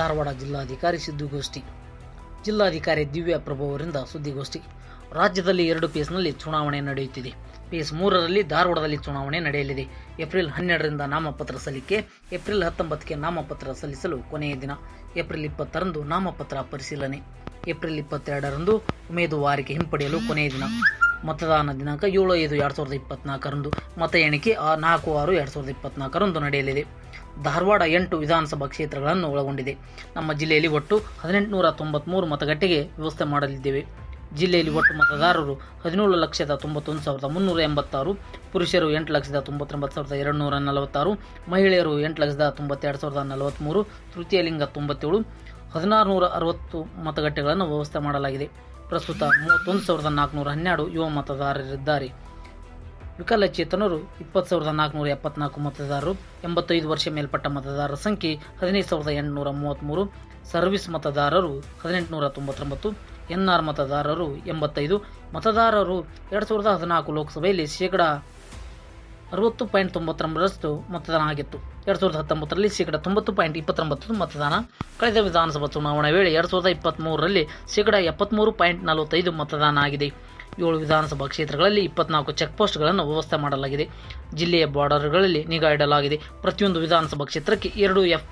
ಧಾರವಾಡ ಜಿಲ್ಲಾಧಿಕಾರಿ ಸುದ್ದಿಗೋಷ್ಠಿ ಜಿಲ್ಲಾಧಿಕಾರಿ ದಿವ್ಯಾ ಪ್ರಭು ಅವರಿಂದ ಸುದ್ದಿಗೋಷ್ಠಿ. ರಾಜ್ಯದಲ್ಲಿ ಎರಡು ಪೇಸ್ನಲ್ಲಿ ಚುನಾವಣೆ ನಡೆಯುತ್ತಿದೆ. ಪೇಸ್ ಮೂರರಲ್ಲಿ ಧಾರವಾಡದಲ್ಲಿ ಚುನಾವಣೆ ನಡೆಯಲಿದೆ. ಏಪ್ರಿಲ್ ಹನ್ನೆರಡರಿಂದ ನಾಮಪತ್ರ ಸಲ್ಲಿಕೆ, ಏಪ್ರಿಲ್ ಹತ್ತೊಂಬತ್ತಕ್ಕೆ ನಾಮಪತ್ರ ಸಲ್ಲಿಸಲು ಕೊನೆಯ ದಿನ, ಏಪ್ರಿಲ್ ಇಪ್ಪತ್ತರಂದು ನಾಮಪತ್ರ ಪರಿಶೀಲನೆ, ಏಪ್ರಿಲ್ ಇಪ್ಪತ್ತೆರಡರಂದು ಉಮೇದುವಾರಿಕೆ ಹಿಂಪಡೆಯಲು ಕೊನೆಯ ದಿನ. ಮತದಾನ ದಿನಾಂಕ ಏಳು ಐದು ಎರಡು ಸಾವಿರದ ಇಪ್ಪತ್ನಾಲ್ಕರಂದು, ಮತ ಎಣಿಕೆ ನಾಲ್ಕು ಆರು ಎರಡು ಸಾವಿರದ ಇಪ್ಪತ್ನಾಲ್ಕರಂದು ನಡೆಯಲಿದೆ. ಧಾರವಾಡ ಎಂಟು ವಿಧಾನಸಭಾ ಕ್ಷೇತ್ರಗಳನ್ನು ಒಳಗೊಂಡಿದೆ. ನಮ್ಮ ಜಿಲ್ಲೆಯಲ್ಲಿ ಒಟ್ಟು ಹದಿನೆಂಟುನೂರ ತೊಂಬತ್ತ್ಮೂರು ಮತಗಟ್ಟೆಗೆ ವ್ಯವಸ್ಥೆ ಮಾಡಲಿದ್ದೇವೆ. ಜಿಲ್ಲೆಯಲ್ಲಿ ಒಟ್ಟು ಮತದಾರರು ಹದಿನೇಳು ಲಕ್ಷದ ತೊಂಬತ್ತೊಂದು ಸಾವಿರದ ಮುನ್ನೂರ ಎಂಬತ್ತಾರು, ಪುರುಷರು ಎಂಟು ಲಕ್ಷದ ತೊಂಬತ್ತೊಂಬತ್ತು ಸಾವಿರದ ಎರಡು ನೂರ ನಲವತ್ತಾರು, ಮಹಿಳೆಯರು ಎಂಟು ಲಕ್ಷದ ತೊಂಬತ್ತೆರಡು ಸಾವಿರದ ನಲವತ್ತ್ಮೂರು ತೃತೀಯ ಲಿಂಗ ತೊಂಬತ್ತೇಳು ಹದಿನಾರು ನೂರ ಅರವತ್ತು ಮತಗಟ್ಟೆಗಳನ್ನು ವ್ಯವಸ್ಥೆ ಮಾಡಲಾಗಿದೆ. ಪ್ರಸ್ತುತ ಮೂವತ್ತೊಂದು ಸಾವಿರದ ನಾಲ್ಕುನೂರ ಹನ್ನೆರಡು ಯುವ ಮತದಾರರಿದ್ದಾರೆ. ವಿಕಲಚೇತನರು ಇಪ್ಪತ್ತು ಸಾವಿರದ ನಾಲ್ಕುನೂರ ಎಪ್ಪತ್ನಾಲ್ಕು ಮತದಾರರು, ಎಂಬತ್ತೈದು ವರ್ಷ ಮೇಲ್ಪಟ್ಟ ಮತದಾರರ ಸಂಖ್ಯೆ ಹದಿನೈದು ಸಾವಿರದ ಎಂಟುನೂರ ಮೂವತ್ತ್ಮೂರು, ಸರ್ವಿಸ್ ಮತದಾರರು ಹದಿನೆಂಟುನೂರ ತೊಂಬತ್ತೊಂಬತ್ತು ಎನ್ ಆರ್ ಮತದಾರರು ಎಂಬತ್ತೈದು, ಮತದಾರರು ಎರಡು ಸಾವಿರದ ಹದಿನಾಲ್ಕು ಲೋಕಸಭೆಯಲ್ಲಿ ಶೇಕಡ ಅರವತ್ತು ಪಾಯಿಂಟ್ ತೊಂಬತ್ತೊಂಬತ್ತರಷ್ಟು ಮತದಾನ ಆಗಿತ್ತು. ಎರಡು ಸಾವಿರದ ಹತ್ತೊಂಬತ್ತರಲ್ಲಿ ಶೇಕಡ ತೊಂಬತ್ತು ಪಾಯಿಂಟ್ ಇಪ್ಪತ್ತೊಂಬತ್ತು ಮತದಾನ. ಕಳೆದ ವಿಧಾನಸಭಾ ಚುನಾವಣೆ ವೇಳೆ ಎರಡು ಸಾವಿರದ ಇಪ್ಪತ್ತ್ಮೂರರಲ್ಲಿ ಶೇಕಡ ಎಪ್ಪತ್ತ್ಮೂರು ಪಾಯಿಂಟ್ ನಲವತ್ತೈದು ಮತದಾನ ಆಗಿದೆ. ಏಳು ವಿಧಾನಸಭಾ ಕ್ಷೇತ್ರಗಳಲ್ಲಿ ಇಪ್ಪತ್ನಾಲ್ಕು ಚೆಕ್ಪೋಸ್ಟ್ಗಳನ್ನು ವ್ಯವಸ್ಥೆ ಮಾಡಲಾಗಿದೆ. ಜಿಲ್ಲೆಯ ಬಾರ್ಡರ್ಗಳಲ್ಲಿ ನಿಗಾ ಇಡಲಾಗಿದೆ. ಪ್ರತಿಯೊಂದು ವಿಧಾನಸಭಾ ಕ್ಷೇತ್ರಕ್ಕೆ ಎರಡು ಎಫ್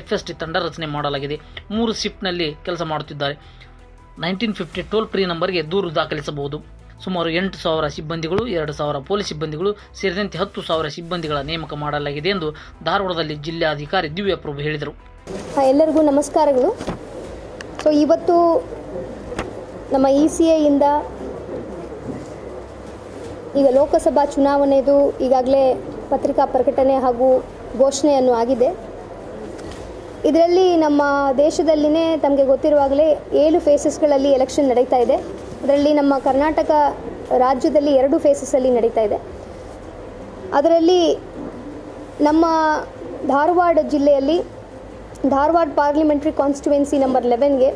ಎಫ್ ಎಸ್ ಟಿ ತಂಡ ರಚನೆ ಮಾಡಲಾಗಿದೆ. ಮೂರು ಶಿಫ್ಟ್ನಲ್ಲಿ ಕೆಲಸ ಮಾಡುತ್ತಿದ್ದಾರೆ. ನೈನ್ಟೀನ್ ಫಿಫ್ಟಿ ಟೋಲ್ ಫ್ರೀ ನಂಬರ್ಗೆ ದೂರು ದಾಖಲಿಸಬಹುದು. ಸುಮಾರು ಎಂಟು ಸಾವಿರ ಸಿಬ್ಬಂದಿಗಳು, ಎರಡು ಸಾವಿರ ಪೊಲೀಸ್ ಸಿಬ್ಬಂದಿಗಳು, ಸೇರಿದಂತೆ ಹತ್ತು ಸಾವಿರ ಸಿಬ್ಬಂದಿಗಳ ನೇಮಕ ಮಾಡಲಾಗಿದೆ ಎಂದು ಧಾರವಾಡದಲ್ಲಿ ಜಿಲ್ಲಾಧಿಕಾರಿ ದಿವ್ಯ ಪ್ರಭು ಹೇಳಿದರು ಎಲ್ಲರಿಗೂ ನಮಸ್ಕಾರಗಳು. ಸೊ ಇವತ್ತು ನಮ್ಮ ಇ ಸಿ ಐಯಿಂದ ಈಗ ಲೋಕಸಭಾ ಚುನಾವಣೆದು ಈಗಾಗಲೇ ಪತ್ರಿಕಾ ಪ್ರಕಟಣೆ ಹಾಗೂ ಘೋಷಣೆಯನ್ನು ಆಗಿದೆ. ಇದರಲ್ಲಿ ನಮ್ಮ ದೇಶದಲ್ಲಿನೇ ತಮಗೆ ಗೊತ್ತಿರುವಾಗಲೇ ಏಳು ಫೇಸಸ್ಗಳಲ್ಲಿ ಎಲೆಕ್ಷನ್ ನಡೀತಾ ಇದೆ. ಅದರಲ್ಲಿ ನಮ್ಮ ಕರ್ನಾಟಕ ರಾಜ್ಯದಲ್ಲಿ ಎರಡು ಫೇಸಸ್ಸಲ್ಲಿ ನಡೀತಾ ಇದೆ. ಅದರಲ್ಲಿ ನಮ್ಮ ಧಾರವಾಡ ಜಿಲ್ಲೆಯಲ್ಲಿ ಧಾರವಾಡ ಪಾರ್ಲಿಮೆಂಟ್ರಿ ಕಾನ್ಸ್ಟಿಟ್ಯುವೆನ್ಸಿ ನಂಬರ್ ಲೆವೆನ್ಗೆ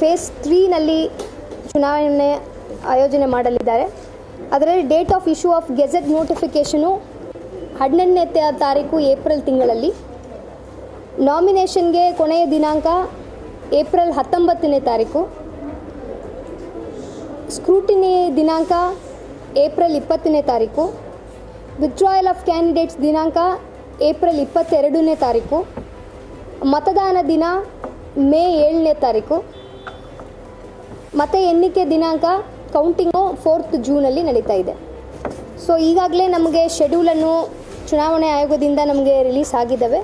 ಫೇಸ್ ತ್ರೀನಲ್ಲಿ ಚುನಾವಣೆ ಆಯೋಜನೆ ಮಾಡಲಿದ್ದಾರೆ. ಅದರಲ್ಲಿ date of issue of gazette notification ಹದಿನೆಂಟನೇ ತಾರೀಕು ಏಪ್ರಿಲ್ ತಿಂಗಳಲ್ಲಿ. ನಾಮಿನೇಷನ್ಗೆ ಕೊನೆಯ ದಿನಾಂಕ ಏಪ್ರಿಲ್ ಹತ್ತೊಂಬತ್ತನೇ ತಾರೀಕು. ಸ್ಕ್ರೂಟಿನಿ ದಿನಾಂಕ ಏಪ್ರಿಲ್ ಇಪ್ಪತ್ತನೇ ತಾರೀಕು. ವಿತ್ಡ್ರಾಯಲ್ ಆಫ್ ಕ್ಯಾಂಡಿಡೇಟ್ಸ್ ದಿನಾಂಕ ಏಪ್ರಿಲ್ ಇಪ್ಪತ್ತೆರಡನೇ ತಾರೀಕು. ಮತದಾನ ದಿನ ಮೇ ಏಳನೇ ತಾರೀಕು. ಮತ ಎಣ್ಣಿಕೆ ದಿನಾಂಕ ಕೌಂಟಿಂಗು ಫೋರ್ತ್ ಜೂನಲ್ಲಿ ನಡೀತಾ ಇದೆ. ಸೊ ಈಗಾಗಲೇ ನಮಗೆ ಶೆಡ್ಯೂಲನ್ನು ಚುನಾವಣೆ ಆಯೋಗದಿಂದ ನಮಗೆ ರಿಲೀಸ್ ಆಗಿದ್ದಾವೆ.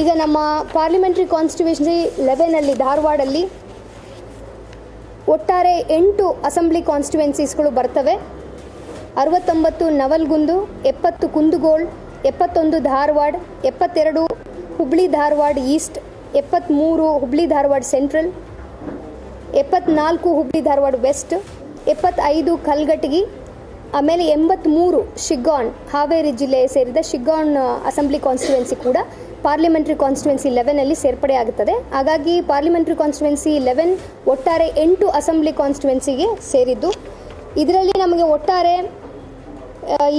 ಈಗ ನಮ್ಮ ಪಾರ್ಲಿಮೆಂಟ್ರಿ ಕಾನ್ಸ್ಟಿಟ್ಯೂಷನ್ಸಿ ಲೆವೆನಲ್ಲಿ ಧಾರವಾಡಲ್ಲಿ ಒಟ್ಟಾರೆ ಎಂಟು ಅಸೆಂಬ್ಲಿ ಕಾನ್ಸ್ಟಿಟ್ಯುವೆನ್ಸೀಸ್ಗಳು ಬರ್ತವೆ. ಅರವತ್ತೊಂಬತ್ತು ನವಲ್ಗುಂದು, ಎಪ್ಪತ್ತು ಕುಂದಗೋಳ್, ಎಪ್ಪತ್ತೊಂದು ಧಾರವಾಡ, ಎಪ್ಪತ್ತೆರಡು ಹುಬ್ಳಿ ಧಾರವಾಡ ಈಸ್ಟ್ ಎಪ್ಪತ್ತ್ಮೂರು ಹುಬ್ಳಿ ಧಾರವಾಡ ಸೆಂಟ್ರಲ್ ಎಪ್ಪತ್ನಾಲ್ಕು ಹುಬ್ಳಿ ಧಾರವಾಡ ವೆಸ್ಟ್ ಎಪ್ಪತ್ತೈದು ಕಲ್ಗಟಗಿ ಆಮೇಲೆ ಎಂಬತ್ತ್ಮೂರು ಶಿಗ್ಗಾನ್ ಹಾವೇರಿ ಜಿಲ್ಲೆ ಸೇರಿದ ಶಿಗ್ಗಾನ್ ಅಸೆಂಬ್ಲಿ ಕಾನ್ಸ್ಟಿಟ್ಯುವೆನ್ಸಿ ಕೂಡ ಪಾರ್ಲಿಮೆಂಟ್ರಿ ಕಾನ್ಸ್ಟಿಟ್ಯುವೆನ್ಸಿ ಲೆವೆನಲ್ಲಿ ಸೇರ್ಪಡೆ ಆಗುತ್ತದೆ ಹಾಗಾಗಿ ಪಾರ್ಲಿಮೆಂಟ್ರಿ ಕಾನ್ಸ್ಟಿಟ್ಯುವೆನ್ಸಿ ಲೆವೆನ್ ಒಟ್ಟಾರೆ ಎಂಟು ಅಸೆಂಬ್ಲಿ ಕಾನ್ಸ್ಟಿಟ್ಯುವೆನ್ಸಿಗೆ ಸೇರಿದ್ದು. ಇದರಲ್ಲಿ ನಮಗೆ ಒಟ್ಟಾರೆ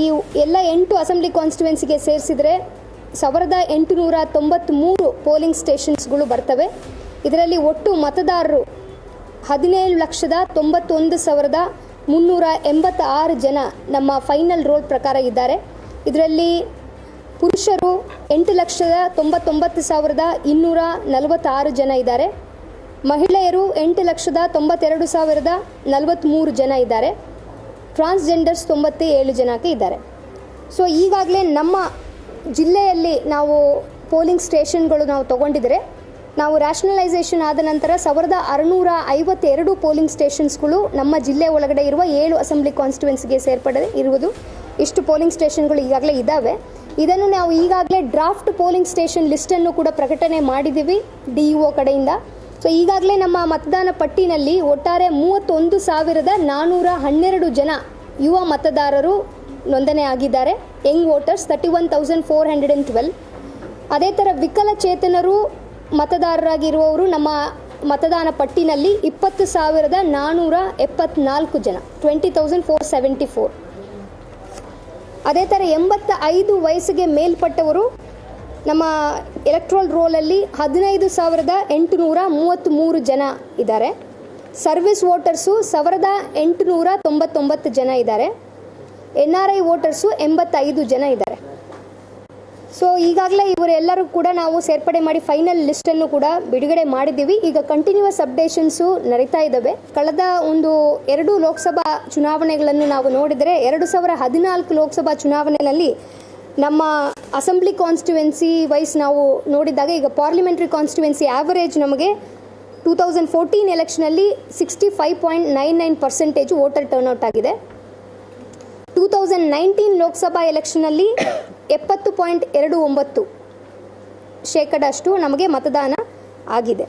ಈ ಎಲ್ಲ ಎಂಟು ಅಸೆಂಬ್ಲಿ ಕಾನ್ಸ್ಟಿಟ್ಯುವೆನ್ಸಿಗೆ ಸೇರಿಸಿದರೆ ಸಾವಿರದ ಎಂಟುನೂರ ತೊಂಬತ್ತ್ಮೂರು ಪೋಲಿಂಗ್ ಸ್ಟೇಷನ್ಸ್ಗಳು ಬರ್ತವೆ. ಇದರಲ್ಲಿ ಒಟ್ಟು ಮತದಾರರು ಹದಿನೇಳು ಲಕ್ಷದ ತೊಂಬತ್ತೊಂದು ಸಾವಿರದ ಮುನ್ನೂರ ಎಂಬತ್ತ ಆರು ಜನ ನಮ್ಮ ಫೈನಲ್ ರೋಲ್ ಪ್ರಕಾರ ಇದ್ದಾರೆ. ಇದರಲ್ಲಿ ಪುರುಷರು ಎಂಟು ಲಕ್ಷದ ತೊಂಬತ್ತೊಂಬತ್ತು ಸಾವಿರದ ಇನ್ನೂರ ನಲವತ್ತಾರು ಜನ ಇದ್ದಾರೆ. ಮಹಿಳೆಯರು ಎಂಟು ಲಕ್ಷದ ತೊಂಬತ್ತೆರಡು ಸಾವಿರದ ನಲವತ್ತ್ಮೂರು ಜನ ಇದ್ದಾರೆ. ಟ್ರಾನ್ಸ್ಜೆಂಡರ್ಸ್ ತೊಂಬತ್ತ ಏಳು ಜನಕ್ಕೆ ಇದ್ದಾರೆ. ಸೊ, ಈಗಾಗಲೇ ನಮ್ಮ ಜಿಲ್ಲೆಯಲ್ಲಿ ನಾವು ಪೋಲಿಂಗ್ ಸ್ಟೇಷನ್ಗಳು ನಾವು ತೊಗೊಂಡಿದ್ರೆ ನಾವು ರ್ಯಾಷನಲೈಸೇಷನ್ ಆದ ನಂತರ ಸಾವಿರದ ಅರುನೂರ ಐವತ್ತೆರಡು ಪೋಲಿಂಗ್ ಸ್ಟೇಷನ್ಸ್ಗಳು ನಮ್ಮ ಜಿಲ್ಲೆ ಒಳಗಡೆ ಇರುವ ಏಳು ಅಸೆಂಬ್ಲಿ ಕಾನ್ಸ್ಟಿಟ್ಯೂನ್ಸ್ಗೆ ಸೇರ್ಪಡೆ ಇರುವುದು. ಇಷ್ಟು ಪೋಲಿಂಗ್ ಸ್ಟೇಷನ್ಗಳು ಈಗಾಗಲೇ ಇದ್ದಾವೆ. ಇದನ್ನು ನಾವು ಈಗಾಗಲೇ ಡ್ರಾಫ್ಟ್ ಪೋಲಿಂಗ್ ಸ್ಟೇಷನ್ ಲಿಸ್ಟನ್ನು ಕೂಡ ಪ್ರಕಟಣೆ ಮಾಡಿದ್ದೀವಿ ಡಿ ಕಡೆಯಿಂದ. ಸೊ ಈಗಾಗಲೇ ನಮ್ಮ ಮತದಾನ ಪಟ್ಟಿನಲ್ಲಿ ಒಟ್ಟಾರೆ ಮೂವತ್ತೊಂದು ಸಾವಿರದ ನಾನ್ನೂರ ಹನ್ನೆರಡು ಜನ ಯುವ ಮತದಾರರು ನೋಂದಣಿ ಆಗಿದ್ದಾರೆ. Young voters thirty one thousand four hundred and twelve ಅದೇ ಥರ ವಿಕಲಚೇತನರು ಮತದಾರರಾಗಿರುವವರು ನಮ್ಮ ಮತದಾನ ಪಟ್ಟಿನಲ್ಲಿ ಇಪ್ಪತ್ತು ಸಾವಿರದ ನಾನ್ನೂರ ಎಪ್ಪತ್ನಾಲ್ಕು ಜನ twenty thousand four seventy four ಅದೇ ಥರ ಎಂಬತ್ತ ಐದು ವಯಸ್ಸಿಗೆ ಮೇಲ್ಪಟ್ಟವರು ನಮ್ಮ ಎಲೆಕ್ಟ್ರೋಲ್ ರೋಲಲ್ಲಿ ಹದಿನೈದು ಸಾವಿರದ ಎಂಟುನೂರ ಮೂವತ್ತ್ಮೂರು ಜನ ಇದ್ದಾರೆ. ಸರ್ವಿಸ್ ವೋಟರ್ಸು ಸಾವಿರದ ಎಂಟುನೂರ ತೊಂಬತ್ತೊಂಬತ್ತು ಜನ ಇದ್ದಾರೆ. ಎನ್ ಆರ್ ಐ ವೋಟರ್ಸು ಎಂಬತ್ತೈದು ಜನ ಇದ್ದಾರೆ. ಸೊ ಈಗಾಗಲೇ ಇವರೆಲ್ಲರೂ ಕೂಡ ನಾವು ಸೇರ್ಪಡೆ ಮಾಡಿ ಫೈನಲ್ ಲಿಸ್ಟನ್ನು ಕೂಡ ಬಿಡುಗಡೆ ಮಾಡಿದ್ದೀವಿ. ಈಗ ಕಂಟಿನ್ಯೂಸ್ ಅಪ್ಡೇಷನ್ಸು ನಡೀತಾ ಇದ್ದಾವೆ. ಕಳೆದ ಒಂದು ಎರಡು ಲೋಕಸಭಾ ಚುನಾವಣೆಗಳನ್ನು ನಾವು ನೋಡಿದರೆ, ಎರಡು ಸಾವಿರ ಹದಿನಾಲ್ಕು ಲೋಕಸಭಾ ಚುನಾವಣೆಯಲ್ಲಿ ನಮ್ಮ ಅಸೆಂಬ್ಲಿ ಕಾನ್ಸ್ಟಿಟ್ಯುವೆನ್ಸಿ ವೈಸ್ ನಾವು ನೋಡಿದಾಗ, ಈಗ ಪಾರ್ಲಿಮೆಂಟ್ರಿ ಕಾನ್ಸ್ಟಿಟ್ಯುವೆನ್ಸಿ ಆವರೇಜ್ ನಮಗೆ two thousand fourteen ಎಲೆಕ್ಷನಲ್ಲಿ sixty five point nine nine percentage voter turnout ಆಗಿದೆ. ಟೂ ತೌಸಂಡ್ ನೈನ್ಟೀನ್ ಲೋಕಸಭಾ ಎಲೆಕ್ಷನಲ್ಲಿ ಎಪ್ಪತ್ತು ಪಾಯಿಂಟ್ ಎರಡು ಒಂಬತ್ತು ಶೇಕಡಷ್ಟು ನಮಗೆ ಮತದಾನ ಆಗಿದೆ.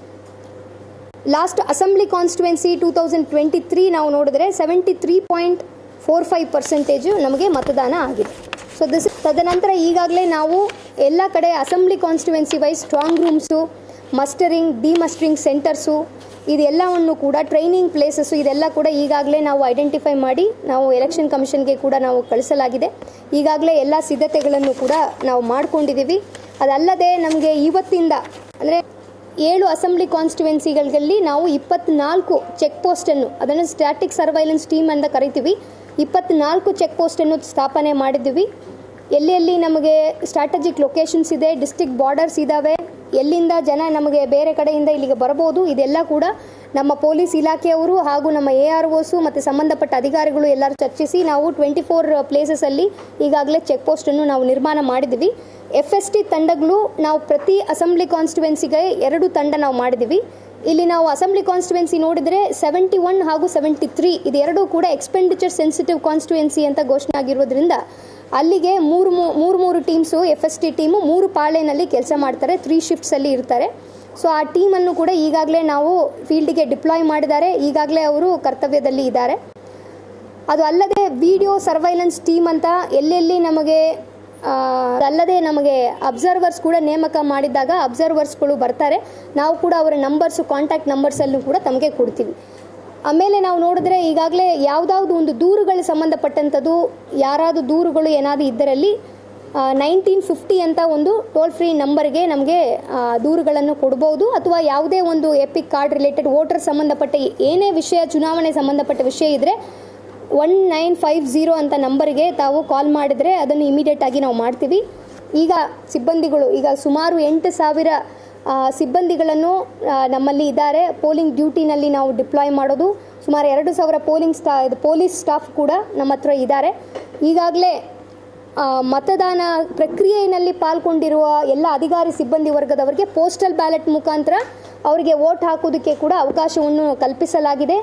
Last assembly constituency two thousand twenty three ನಾವು ನೋಡಿದ್ರೆ seventy three point four five percentage ನಮಗೆ ಮತದಾನ ಆಗಿದೆ. ಸೊ ದಿಸ್ ತದನಂತರ ಈಗಾಗಲೇ ನಾವು ಎಲ್ಲ ಕಡೆ assembly constituency wise strong rooms, mustering demustering centres ಇದೆಲ್ಲವನ್ನು ಕೂಡ ಟ್ರೈನಿಂಗ್ ಪ್ಲೇಸಸ್ಸು ಇದೆಲ್ಲ ಕೂಡ ಈಗಾಗಲೇ ನಾವು ಐಡೆಂಟಿಫೈ ಮಾಡಿ ನಾವು ಎಲೆಕ್ಷನ್ ಕಮಿಷನ್ಗೆ ಕೂಡ ನಾವು ಕಳಿಸಲಾಗಿದೆ. ಈಗಾಗಲೇ ಎಲ್ಲ ಸಿದ್ಧತೆಗಳನ್ನು ಕೂಡ ನಾವು ಮಾಡಿಕೊಂಡಿದ್ದೀವಿ. ಅದಲ್ಲದೆ ನಮಗೆ ಇವತ್ತಿಂದ ಅಂದರೆ ಏಳು ಅಸೆಂಬ್ಲಿ ಕಾನ್ಸ್ಟಿಟ್ಯುವೆನ್ಸಿಗಳಲ್ಲಿ ನಾವು ಇಪ್ಪತ್ನಾಲ್ಕು ಚೆಕ್ ಪೋಸ್ಟನ್ನು ಅದನ್ನು ಸ್ಟ್ಯಾಟಿಕ್ ಸರ್ವೈಲೆನ್ಸ್ ಟೀಮ್ ಅಂತ ಕರಿತೀವಿ. ಇಪ್ಪತ್ನಾಲ್ಕು ಚೆಕ್ ಪೋಸ್ಟನ್ನು ಸ್ಥಾಪನೆ ಮಾಡಿದ್ದೀವಿ. ಎಲ್ಲಿ ಎಲ್ಲಿ ನಮಗೆ ಸ್ಟ್ರಾಟಜಿಕ್ ಲೊಕೇಶನ್ಸ್ ಇದೆ ಡಿಸ್ಟಿಕ್ ಬಾರ್ಡರ್ಸ್ ಇದ್ದಾವೆ ಎಲ್ಲಿಂದ ಜನ ನಮಗೆ ಬೇರೆ ಕಡೆಯಿಂದ ಇಲ್ಲಿಗೆ ಬರ್ಬೋದು ಇದೆಲ್ಲ ಕೂಡ ನಮ್ಮ ಪೊಲೀಸ್ ಇಲಾಖೆಯವರು ಹಾಗೂ ನಮ್ಮ ಎ ಆರ್ ಒಸು ಮತ್ತು ಸಂಬಂಧಪಟ್ಟ ಅಧಿಕಾರಿಗಳು ಎಲ್ಲರೂ ಚರ್ಚಿಸಿ ನಾವು ಟ್ವೆಂಟಿ ಫೋರ್ ಪ್ಲೇಸಸಲ್ಲಿ ಈಗಾಗಲೇ ಚೆಕ್ ಪೋಸ್ಟನ್ನು ನಾವು ನಿರ್ಮಾಣ ಮಾಡಿದ್ದೀವಿ. ಎಫ್ ಎಸ್ ಟಿ ತಂಡಗಳು ನಾವು ಪ್ರತಿ ಅಸೆಂಬ್ಲಿ ಕಾನ್ಸ್ಟಿಟ್ಯುವೆನ್ಸಿಗೆ ಎರಡು ತಂಡ ನಾವು ಮಾಡಿದ್ದೀವಿ. ಇಲ್ಲಿ ನಾವು ಅಸೆಂಬ್ಲಿ ಕಾನ್ಸ್ಟಿಟ್ಯುವೆನ್ಸಿ ನೋಡಿದರೆ ಸೆವೆಂಟಿ ಒನ್ ಹಾಗೂ ಸೆವೆಂಟಿ ತ್ರೀ ಇದೆರಡೂ ಕೂಡ ಎಕ್ಸ್ಪೆಂಡಿಚರ್ ಸೆನ್ಸಿಟಿವ್ ಕಾನ್ಸ್ಟಿಟ್ಯುವೆನ್ಸಿ ಅಂತ ಘೋಷಣೆ ಆಗಿರೋದ್ರಿಂದ ಅಲ್ಲಿಗೆ ಮೂರು ಮೂರು ಮೂರು teams F S T team ಮೂರು ಪಾಳೆನಲ್ಲಿ ಕೆಲಸ ಮಾಡ್ತಾರೆ ತ್ರೀ ಶಿಫ್ಟ್ಸಲ್ಲಿ ಇರ್ತಾರೆ. ಸೊ ಆ ಟೀಮನ್ನು ಕೂಡ ಈಗಾಗಲೇ ನಾವು ಫೀಲ್ಡಿಗೆ ಡಿಪ್ಲಾಯ್ ಮಾಡಿದ್ದಾರೆ. ಈಗಾಗಲೇ ಅವರು ಕರ್ತವ್ಯದಲ್ಲಿ ಇದ್ದಾರೆ. ಅದು ಅಲ್ಲದೆ ವಿಡಿಯೋ ಸರ್ವೈಲೆನ್ಸ್ ಟೀಮ್ ಅಂತ ಎಲ್ಲೆಲ್ಲಿ ನಮಗೆ ಅಲ್ಲದೆ ನಮಗೆ ಅಬ್ಸರ್ವರ್ಸ್ ಕೂಡ ನೇಮಕ ಮಾಡಿದಾಗ ಅಬ್ಸರ್ವರ್ಸ್ಗಳು ಬರ್ತಾರೆ. ನಾವು ಕೂಡ ಅವರ ನಂಬರ್ಸು ಕಾಂಟ್ಯಾಕ್ಟ್ ನಂಬರ್ಸಲ್ಲೂ ಕೂಡ ತಮಗೆ ಕೊಡ್ತೀವಿ. ಆಮೇಲೆ ನಾವು ನೋಡಿದ್ರೆ ಈಗಾಗಲೇ ಯಾವುದಾದ್ರು ಒಂದು ದೂರುಗಳು ಸಂಬಂಧಪಟ್ಟಂಥದ್ದು, ಯಾರಾದರೂ ದೂರುಗಳು ಏನಾದರೂ ಇದ್ದರಲ್ಲಿ ನೈನ್ಟೀನ್ ಫಿಫ್ಟಿ ಅಂತ ಒಂದು ಟೋಲ್ ಫ್ರೀ ನಂಬರ್ಗೆ ನಮಗೆ ದೂರುಗಳನ್ನು ಕೊಡ್ಬೋದು. ಅಥವಾ ಯಾವುದೇ ಒಂದು ಎಪಿಕ್ ಕಾರ್ಡ್ ರಿಲೇಟೆಡ್ ವೋಟರ್ ಸಂಬಂಧಪಟ್ಟ ಏನೇ ವಿಷಯ, ಚುನಾವಣೆ ಸಂಬಂಧಪಟ್ಟ ವಿಷಯ ಇದ್ದರೆ ಒನ್ ನೈನ್ ಫೈವ್ ಝೀರೋ ಅಂತ ನಂಬರ್ಗೆ ತಾವು ಕಾಲ್ ಮಾಡಿದರೆ ಅದನ್ನು ಇಮಿಡಿಯೇಟಾಗಿ ನಾವು ಮಾಡ್ತೀವಿ. ಈಗ ಸಿಬ್ಬಂದಿಗಳು, ಈಗ ಸುಮಾರು ಎಂಟು ಸಾವಿರ ಸಿಬ್ಬಂದಿಗಳನ್ನು ನಮ್ಮಲ್ಲಿ ಇದ್ದಾರೆ. ಪೋಲಿಂಗ್ ಡ್ಯೂಟಿನಲ್ಲಿ ನಾವು ಡಿಪ್ಲಾಯ್ ಮಾಡೋದು. ಸುಮಾರು ಎರಡು ಸಾವಿರ ಪೋಲಿಂಗ್ ಸ್ಟಾ ಪೊಲೀಸ್ ಸ್ಟಾಫ್ ಕೂಡ ನಮ್ಮ ಹತ್ರ ಇದ್ದಾರೆ. ಈಗಾಗಲೇ ಮತದಾನ ಪ್ರಕ್ರಿಯೆಯಲ್ಲಿ ಪಾಲ್ಗೊಂಡಿರುವ ಎಲ್ಲ ಅಧಿಕಾರಿ ಸಿಬ್ಬಂದಿ ವರ್ಗದವರಿಗೆ ಪೋಸ್ಟಲ್ ಬ್ಯಾಲೆಟ್ ಮುಖಾಂತರ ಅವರಿಗೆ ವೋಟ್ ಹಾಕೋದಕ್ಕೆ ಕೂಡ ಅವಕಾಶವನ್ನು ಕಲ್ಪಿಸಲಾಗಿದೆ.